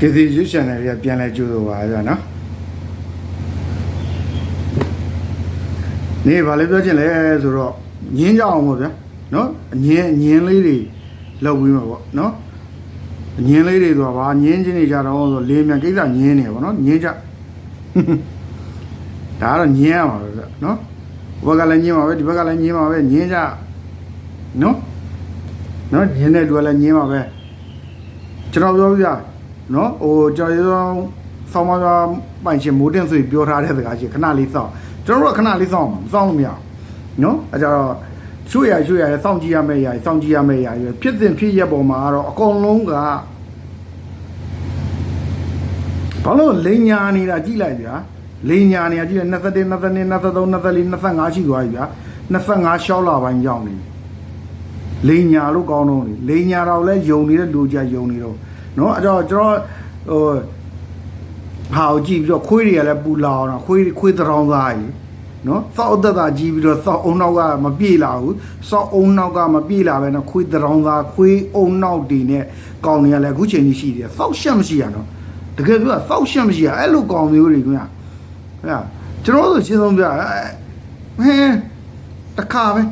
ကေစီရွှေ channel တွေကပြန်လဲကြိုးဆိုပါကြနော်နေဘာလဲပြောချင်လဲဆိုတော့ညင်းကြအောင်ပေါ့ဗျာနော်အညင်းအညင်းလေးတွေလောက်ပြီးမှာပေါ့နော်အညင်းလေးတွေဆိုတာဘာညင်းချင်းနေကြတော့ဆိုလေးမြန်ကိစ္စညင်းနေပေါ့နော်ညင်းကြဒါကတော့ညင်းရမှာပဲဗျာနော်ဘက်ကလည်းညင်းမှာပဲဒီဘက်ကလည်းညင်းမှာပဲညင်းကြနော်နော်ညင်းတဲ့လူကလည်းညင်းမှာပဲကျွန်တော်ပြောပြ နော်ဟိုကျွန်တော်ဆောင်းမကပိုင်ရှင်မိုးတင်ဆွေပြောထားတဲ့စကားရှိခဏလေးစောင့်ကျွန်တော်တို့ကခဏလေးစောင့်မှာမစောင့်လို့မရဘူးနော်အဲကြတော့ရွှေရရွှေရစောင့်ကြည့်ရမယ့်ຢာစောင့်ကြည့်ရမယ့်ຢာဖြစ်စဉ်ဖြစ်ရက်ပေါ်မှာကတော့အကုန်လုံးကဘာလို့လိန်ညာနေတာကြည့်လိုက်ဗျာလိန်ညာနေတာကြည့်လိုက်21 22 23 24 25ရှိသွားပြီဗျာ25ရှောက်လာပိုင်းရောက်နေပြီလိန်ညာလို့ကောင်းတော့လေလိန်ညာတော့လဲယုံနေတဲ့လူကြယုံနေတော့ နော်အဲ့တော့ကျွန်တော်ဟိုဟာကိုကြည့်ပြီးတော့ခွေးတွေကလည်းပူလာအောင်တော့ခွေးခွေးတရောင်းသားကြီးနော်သောက်အသက်သာကြီးပြီးတော့သောက်အုံနောက်ကမပြေလာဘူးသောက်အုံနောက်ကမပြေလာပဲနော်ခွေးတရောင်းသားခွေးအုံနောက်တွေနဲ့ကောင်းတွေကလည်းအခုချိန်ကြီးရှိတယ်သောက်ရှက်မရှိရနော်တကယ်ပြောသောက်ရှက်မရှိရအဲ့လိုကောင်းမျိုးတွေခင်ဗျာခင်ဗျာကျွန်တော်တို့ရှင်းဆုံးပြဟဲတခါပဲ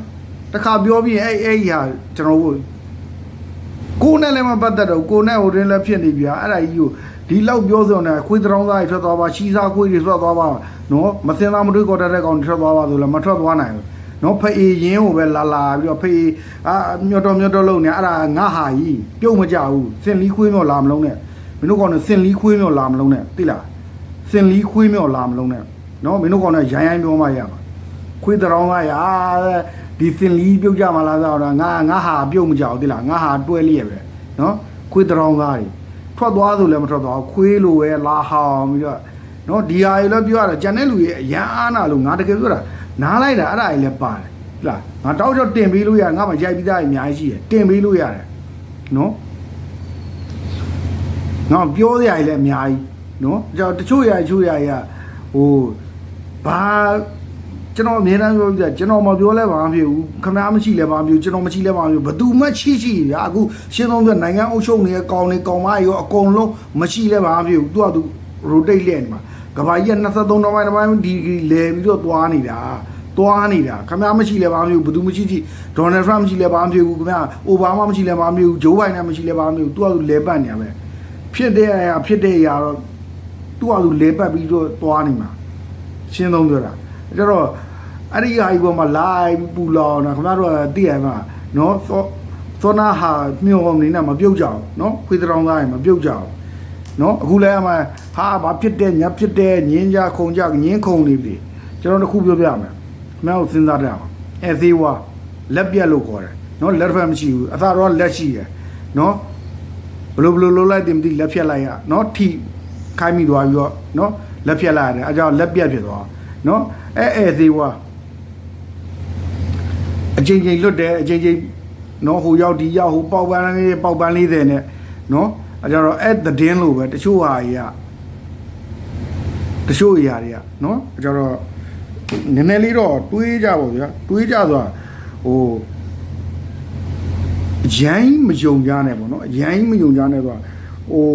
တခါပြောပြီးအဲ့အဲ့ဟာကျွန်တော်တို့ ကိုယ်နဲ့လည်းမပတ်သက်တော့ကိုယ်နဲ့ဟိုတွင်လည်းဖြစ်နေပြအဲ့ဒါကြီးကိုဒီလောက်ပြောစုံတယ်ခွေးတရောင်းသားတွေထွက်သွားပါရှီစားခွေးတွေထွက်သွားပါနော်မစင်သားမတွေးကော်တတ်တဲ့ကောင်တွေထွက်သွားပါဆိုလည်းမထွက်သွားနိုင်ဘူးနော်ဖေးရင်းကိုပဲလာလာပြီးတော့ဖေးအာမြော်တော်မြော်တော်လုံးနေအဲ့ဒါငါဟာကြီးပြုတ်မကြဘူးစင်လီခွေးမြော်လာမလုံးနဲ့မင်းတို့ကောင်နဲ့စင်လီခွေးမြော်လာမလုံးနဲ့သိလားစင်လီခွေးမြော်လာမလုံးနဲ့နော်မင်းတို့ကောင်နဲ့ရိုင်းရိုင်းပြောမှရမှာခွေးတရောင်းသားရာ ဒီစင်လီပြုတ်ကြမှာလားဆိုတော့ငါငါဟာပြုတ်မကြဘူးသိလားငါဟာတွဲလျက်ပဲနော်ခွေးတရောင်းသားတွေထွက်သွားဆိုလည်းမထွက်သွားဘူးခွေးလိုပဲလာဟောင်းပြီးတော့နော်ဒီဟာကြီးလည်းပြောရတာဂျန်တဲ့လူရဲ့အရန်အားနာလို့ငါတကယ်ပြောတာနားလိုက်တာအဲ့ဒါကြီးလည်းပါတယ်ဟုတ်လားငါတောက်တော့တင်ပေးလို့ရငါမှရိုက်ပြီးသားအများကြီးရှိတယ်တင်ပေးလို့ရတယ်နော်ငါပြောစရာကြီးလည်းအများကြီးနော်ကျွန်တော်တချို့ရတချို့ရရဟိုဘာ ကျွန်တော်အမြဲတမ်းပြောပြကျွန်တော်မပြောလဲဘာမှမဖြစ်ဘူးခမားမရှိလဲဘာမှမဖြစ်ကျွန်တော်မရှိလဲဘာမှမဖြစ်ဘယ်သူမှရှိရှိဗျာအခုရှင်းသုံးပြနိုင်ငံအုပ်ချုပ်နေတဲ့ကောင်တွေကောင်မရောအကုန်လုံးမရှိလဲဘာမှမဖြစ်ဘူးသူကသူ rotate လဲနေမှာကဘာကြီးက23တောင်းပိုင်းတောင်းပိုင်းဒီဂရီလဲပြီးတော့သွားနေတာသွားနေတာခမားမရှိလဲဘာမှမဖြစ်ဘူးဘယ်သူမရှိရှိဒေါ်နယ်ထရမ့်မရှိလဲဘာမှမဖြစ်ဘူးခမားအိုဘားမားမရှိလဲဘာမှမဖြစ်ဘူးဂျိုးဘိုင်ဒန်မရှိလဲဘာမှမဖြစ်ဘူးသူကသူလဲပတ်နေရမယ်ဖြစ်တဲ့အရာဖြစ်တဲ့အရာတော့သူကသူလဲပတ်ပြီးတော့သွားနေမှာရှင်းသုံးပြောတာကျတော့ အဲ့ဒီဟာကြီးပေါ်မှာ live ပူလောင်တာခင်ဗျားတို့ကသိရမှာနော်သောသောနာဟာမြို့အောင်နေနဲ့မပြုတ်ကြအောင်နော်ခွေးတောင်သားရင်မပြုတ်ကြအောင်နော်အခုလည်းအမှဟာဘာဖြစ်တဲ့ညဖြစ်တဲ့ညင်းကြခုံကြညင်းခုံနေပြီကျွန်တော်တစ်ခုပြောပြမယ်ခင်ဗျားတို့စဉ်းစားကြအောင်အဲသေးဝါလက်ပြက်လို့ခေါ်တယ်နော်လက်ဖက်မရှိဘူးအသာတော့လက်ရှိတယ်နော်ဘလို့ဘလို့လုံးလိုက်တယ်မသိလက်ဖြတ်လိုက်ရနော်ထိခိုင်းမိသွားပြီးတော့နော်လက်ဖြတ်လိုက်ရတယ်အဲကြောင့်လက်ပြက်ဖြစ်သွားနော်အဲအဲသေးဝါ အချိန်ချင်းလွတ်တယ်အချိန်ချင်းနော်ဟိုရောက်ဒီရောက်ဟိုပေါက်ပန်းလေးပေါက်ပန်းလေးတဲ့နဲ့နော်အဲကြတော့အဲ့သတင်းလို့ပဲတချို့ဟာကြီးကတချို့အရာတွေကနော်အဲကြတော့နည်းနည်းလေးတော့တွေးကြပါဗျာတွေးကြဆိုတာဟိုရိုင်းမယုံကြနဲ့ပေါ့နော်ရိုင်းမယုံကြနဲ့ဆိုတာဟို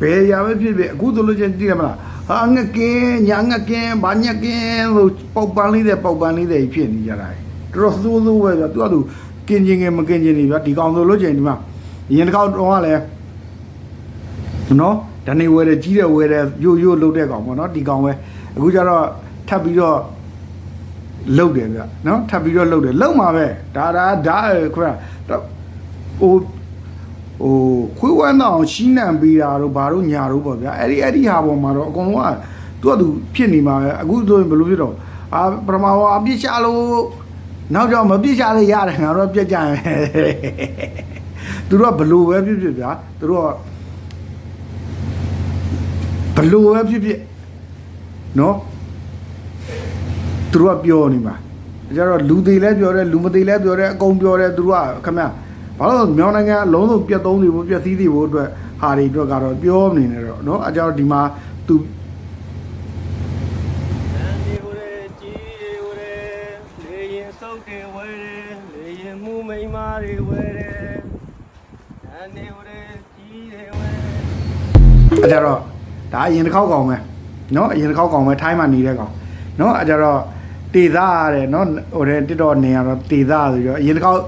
ဘယ်ရာပဲဖြစ်ဖြစ်အခုဆိုလို့ချင်းသိရမလားဟာငကင်းညာငကင်းဘာညကင်းလို့ပေါက်ပန်းလေးတဲ့ပေါက်ပန်းလေးတဲ့ဖြစ်နေကြတာ တော်တော်စိုးစိုးပဲဗျာသူကသူကင်ချင်းငယ်မကင်ချင်းနေဗျာဒီကောင်ဆိုလို့ချင်းဒီမှာရင်တစ်ခေါက်တော့ကလည်းနော်ဓနေဝဲတယ်ကြီးတယ်ဝဲတယ်ရိုးရိုးလှုပ်တဲ့ကောင်ပေါ့နော်ဒီကောင်ပဲအခုကျတော့ထပ်ပြီးတော့လှုပ်တယ်ဗျာနော်ထပ်ပြီးတော့လှုပ်တယ်လှုပ်မှာပဲဒါဒါဒါခွဲတော့ဟိုဟိုခွေးဝမ်းတော့ရှင်းနံပေးတာတို့ဘာတို့ညာတို့ပေါ့ဗျာအဲ့ဒီအဲ့ဒီဟာပေါ်မှာတော့အကုန်လုံးကသူကသူဖြစ်နေမှာပဲအခုဆိုရင်ဘယ်လိုဖြစ်တော့အာပရမဝါအပြစ်ချလို့ နောက်ကြောင့်မပြစ်ချလို့ရတယ်ငါတို့ပြက်ကြရင်သူတို့ကဘလို့ပဲဖြစ်ဖြစ်ဗျာသူတို့ကဘလို့ပဲဖြစ်ဖြစ်နော်သူတို့ကပြောနေမှာကျတော့လူသေးလဲပြောတယ်လူမသေးလဲပြောတယ်အကုန်ပြောတယ်သူတို့ကခမဘာလို့မြောင်းနိုင်ငံအလုံးစုံပြတ်သုံးနေဖို့ပြတ်သီးနေဖို့အတွက်ဟာတွေအတွက်ကတော့ပြောနေနေတော့နော်အဲကြတော့ဒီမှာသူ လမ်းဒီဝရဲကြီးတွေဝရဲလေရင်စုပ်တွေဝဲတယ်လေရင်မူမိန်မာတွေဝဲတယ်လမ်းဒီဝရဲကြီးတွေဝဲ အဲ့ကြတော့ဒါအရင်တစ်ခေါက်ကောင်ပဲနော်အရင်တစ်ခေါက်ကောင်ပဲထိုင်းမှာနေတဲ့ကောင်နော်အဲ့ကြတော့တေသာတဲ့နော်ဟိုတဲ့တစ်တော့နေရတော့တေသာဆိုပြီးတော့အရင်တစ်ခေါက်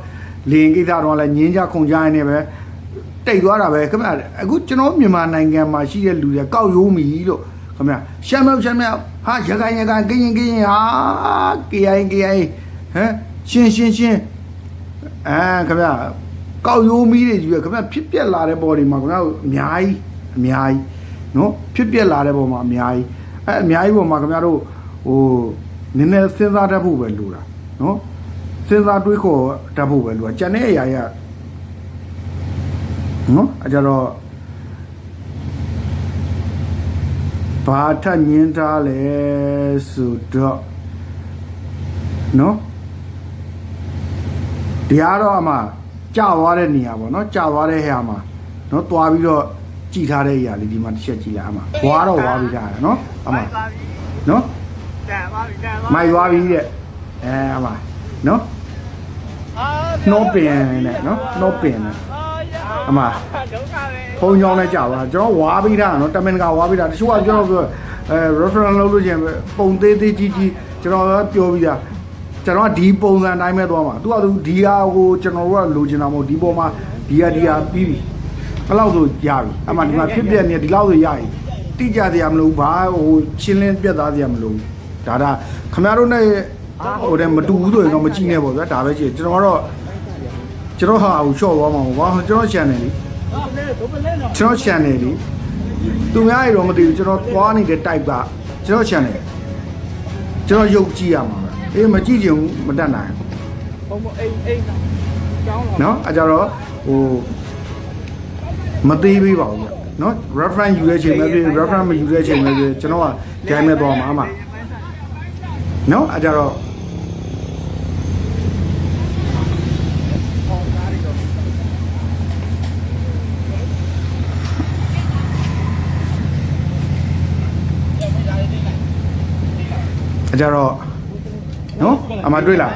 လင်းကိစ္စတော့လည်းငင်းကြခုန်ကြရင်းနေပဲတိတ်သွားတာပဲခင်ဗျအခုကျွန်တော်မြန်မာနိုင်ငံမှာရှိတဲ့လူတွေကောက်ရိုးမီလို့ခင်ဗျရှမ်းမြောက်ရှမ်းမြောက်ဟာရခိုင်ရခိုင်ကရင်ကရင်ဟာ KI KI ဟမ်ရှင်းရှင်းရှင်းအဲခင်ဗျကောက်ရိုးမီတွေကြီးပဲခင်ဗျဖြစ်ပြက်လာတဲ့ပေါ်တွေမှာခင်ဗျအများကြီး အများကြီးနော်ဖြစ်ပြက်လာတဲ့ပေါ်မှာအများကြီးအဲအများကြီးပေါ်မှာခင်ဗျတို့ဟိုနည်းနည်းစဉ်းစားတတ်ဖို့ပဲလိုတာနော်စဉ်းစားတွေးခေါ်တတ်ဖို့ပဲလိုတာကြံတဲ့အရာကြီးကနော်အကြတော့ဘာထက်ညင်းထားလဲဆိုတော့နော်တရားတော့အမှကြာသွားတဲ့နေရာပေါ့နော်ကြာသွားတဲ့ဟဲ့မှာနော်တွားပြီးတော့ ကြည်ထားတဲ့အရာလေးဒီမှာတစ်ချက်ကြည့်လိုက်အမှဝါတော့ဝါပြီးထားတယ်နော်အမှနော်တယ်ပါပြီတယ်ပါမိုက်သွားပြီတဲ့အဲအမှနော်အာနှောပင်နဲ့နော်နှောပင်နဲ့အမဒုက္ခပဲဖုံးကြောင်းနဲ့ကြာပါကျွန်တော်ဝါပြီးတာနော်တမင်ကဝါပြီးတာတချို့ကကျွန်တော်ပြောအဲ reference လုပ်လို့ချင်းပုံသေးသေးကြီးကြီးကျွန်တော်ကပြောပြီးတာကျွန်တော်ကဒီပုံစံအတိုင်းပဲသွားမှာသူကသူဒီဟာကိုကျွန်တော်တို့ကလိုချင်တာမဟုတ်ဒီပေါ်မှာဒီဟာဒီဟာပြီးပြီ ဘလောက်ဆိုရပြီအမှဒီမှာဖြစ်ပြနေဒီလောက်ဆိုရပြီတိကြတရားမလို့ဘာဟိုချင်းလင်းပြတ်သားတရားမလို့ဒါဒါခမရတို့နဲ့ဟိုတဲ့မတူဘူးဆိုရင်တော့မကြည့်နဲ့ပေါ့ဗျာဒါပဲရှိကျွန်တော်ကတော့ကျွန်တော်ဟာဟိုရှော့သွားမှာပေါ့ဗျာကျွန်တော် channel လေးကျွန်တော် channel လေးသူများရေတော့မသိဘူးကျွန်တော်သွားနေတဲ့ type ကကျွန်တော် channel ကျွန်တော်ရုပ်ကြည့်ရမှာပဲအေးမကြည့်ချင်ဘူးမတတ်နိုင်ဘူးဟုတ်မအိမ်အိမ်ကျောင်းတော့နော်အကြတော့ဟို မသေးပေးပါဘူးဗျနော် reference ယူတဲ့ချိန်မှာပြည် reference မယူတဲ့ချိန်မှာပြည်ကျွန်တော်ကဒိုင်းမဲ့ပေါ်မှာမှာနော်အဲကြတော့အကြတော့နော်အမတွေ့လား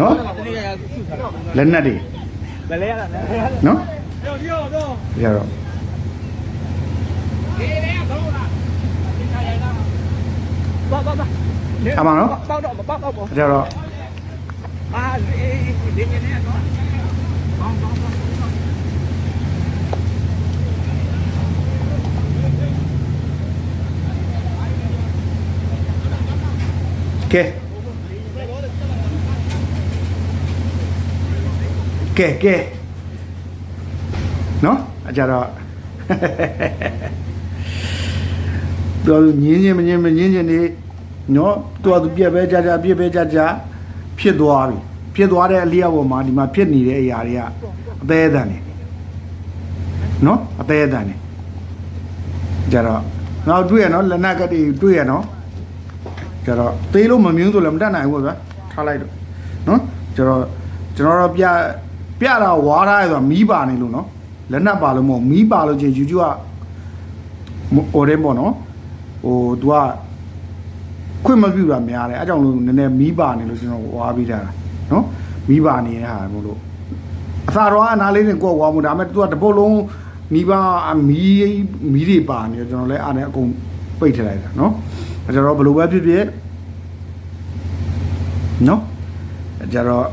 နော်လက်နက်တွေဘယ်လဲရတာနော် နော်ပေါက်တော့ပေါက်တော့ပေါ့ကြတော့အာဒီဒီ နေနေတော့ပေါင်းပေါင်းပေါင်းကဲကဲကဲနော်အကြတော့တော်ညင်းချင်းမညင်းမညင်းချင်းနေနော်တော်သူပြက်ပဲကြာကြာပြက်ပဲကြာကြာဖြစ်သွားပြီဖြစ်သွားတဲ့အလျောက်ပေါ်မှာဒီမှာဖြစ်နေတဲ့အရာတွေကအသေးအတန်နေနော်အသေးအတန်နေကြတော့နောက်တွေ့ရနော်လက်နက်ကတိတွေ့ရနော်ကျတော့သေးလို့မမြင်ဆိုလည်းမတတ်နိုင်ဘူးဗျာထားလိုက်တော့နော်ကျတော့ကျွန်တော်တို့ပြပြတာဝါထားရဆိုတာမီးပါနေလို့နော် လက်နက်ပါလို့မဟုတ်မီးပါလို့ချင်း YouTube ကဟိုတဲ့ပေါ့နော်ဟို तू ကခွင့်မပြုတာများတယ်အဲကြောင့်လို့နည်းနည်းမီးပါနေလို့ကျွန်တော်ဝါပြီးတာနော်မီးပါနေတဲ့ဟာမို့လို့အသာတော့အနာလေးနဲ့ကိုယ်ဝါမှုဒါပေမဲ့ तू ကတပုတ်လုံးမီးပါမီးမီးတွေပါနေတော့ကျွန်တော်လည်းအားနဲ့အကုန်ပိတ်ထလိုက်တာနော်အဲကြတော့ဘယ်လိုပဲဖြစ်ဖြစ်နော်အဲကြတော့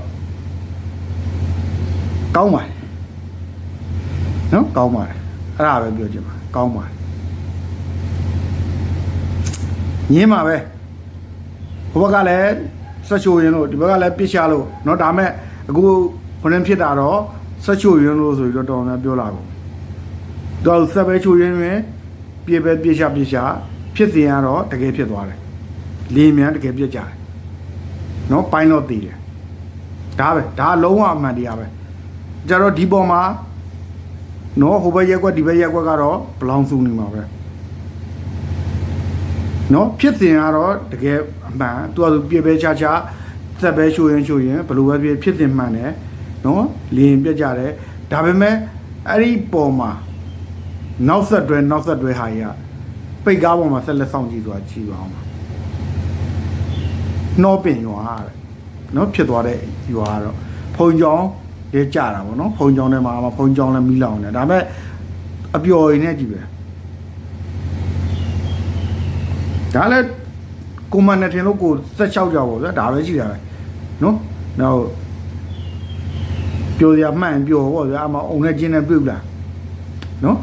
ကောင်းပါတယ် နော်ကောင်းပါတယ်အဲ့ဒါပဲပြောချင်ပါကောင်းပါတယ်ညင်းပါပဲဘုဘကလည်းဆက်ချိုရင်လို့ဒီဘက်ကလည်းပြစ်ချလို့เนาะဒါမဲ့အခုခொနင်းဖြစ်တာတော့ဆက်ချိုရင်လို့ဆိုပြီးတော့တော်တော်များပြောလာကုန်တော့ဆက်ပဲချိုရင်ရင်ပြစ်ပဲပြစ်ချပြစ်ချဖြစ်စဉ်ကတော့တကယ်ဖြစ်သွားတယ်လင်းမြန်တကယ်ပြစ်ကြတယ်เนาะပိုင်းတော့တည်တယ်ဒါပဲဒါလုံးဝအမှန်တရားပဲကြတော့ဒီပေါ်မှာ နော်ဟိုဘက်ရက်ကွက်ဒီဘက်ရက်ကွက်ကတော့ဘလောင်စုနေမှာပဲနော်ဖြစ်စဉ်ကတော့တကယ်အမှန်သူကသူပြည့်ပဲချာချာသက်ပဲရှို့ရင်ရှို့ရင်ဘလို့ပဲဖြစ်ဖြစ်စဉ်မှန်တယ်နော်လင်းပြက်ကြတယ်ဒါပေမဲ့အဲ့ဒီပေါ်မှာနောက်ဆက်တွဲနောက်ဆက်တွဲဟာကြီးကပိတ်ကားပေါ်မှာဆက်လက်ဆောင်ကြည့်ဆိုတာကြည့်ပါအောင်ပါနှောပင်ရွာတဲ့နော်ဖြစ်သွားတဲ့ရွာကတော့ဖုံကြောင် ရဲကြတာပေါ့နော်ဖုံကြောင်ထဲမှာဖုံကြောင်လည်းမီးလောင်တယ်ဒါပေမဲ့အပျော်ရည်နဲ့ကြည့်ပဲဒါလည်းကိုမန်နဲ့ထင်လို့ကိုသက်လျှောက်ကြပါဗျာဒါပဲရှိတာပဲနော်နောက်ပြောရမှန်ပြောပေါ့ဗျာအမအုံနဲ့ချင်းနဲ့ပြုတ်လာနော်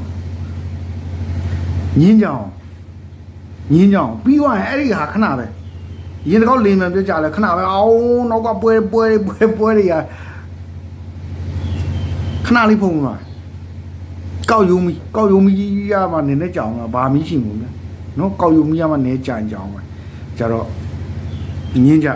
ညင်းကြအောင်ညင်းကြအောင်ပြီးသွားရင်အဲ့ဒီဟာခဏပဲရင်တကောက်လိမ်မြန်ပြကြလဲခဏပဲအောင်နောက်ကပွဲပွဲပွဲပွဲတွေက ခဏလေးဖုံးသွားကောက်ယုံမီကောက်ယုံမီရမှနည်းနည်းကြောင်တာဘာမှမရှိဘူးဗျာနော်ကောက်ယုံမီရမှနည်းကြံကြောင်ပဲကြတော့ညင်းကြ